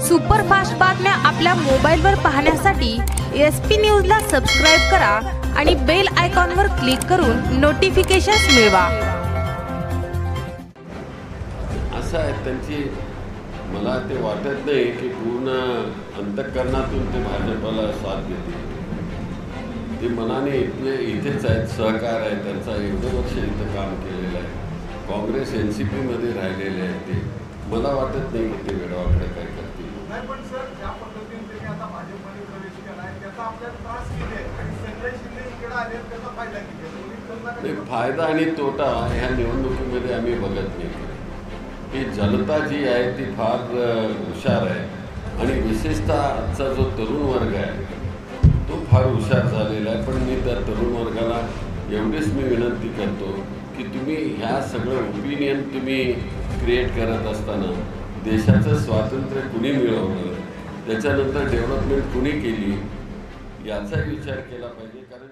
Superfast बातम्या आपल्या मोबाईलवर पाहण्यासाठी एस पी न्यूजला सबस्क्राईब करा आणि बेल आयकॉनवर क्लिक करून नोटिफिकेशन्स मिळवा. असं आहे त्यांची मला ते वाटत नाही की पूर्ण अंतकरणातून ते भाजपला साथ देतील. ते मनाने इथले इथेच आहेत सहकार आहे त्यांचा एवढं वर्ष इथं काम केलेलं आहे. काँग्रेस एन सी पीमध्ये राहिलेले आहेत ते. मला वाटत नाही की ते वेळावाकडे काय करतात नाही पण सर ज्या पद्धतीने त्यांनी आता भाजपमध्ये प्रवेश केला आहे त्याचा आपल्याला त्रास किती आहे? आणि संजय शिंदे इकडे आले त्याचा फायदा किती आहे? दोन्ही नाही फायदा आणि तोटा ह्या निवडणुकीमध्ये आम्ही बघत नाही. की जनता जी आहे ती फार हुशार आहे. आणि विशेषतः आजचा जो तरुण वर्ग आहे तो फार हुशार झालेला आहे. पण मी त्या तरुण वर्गाला एवढीच मी विनंती करतो की तुम्ही ह्या सगळं ओपिनियन तुम्ही क्रिएट करत असताना देशाचं स्वातंत्र्य कुणी मिळवलं त्याच्यानंतर डेव्हलपमेंट कुणी केली याचा विचार केला पाहिजे. कारण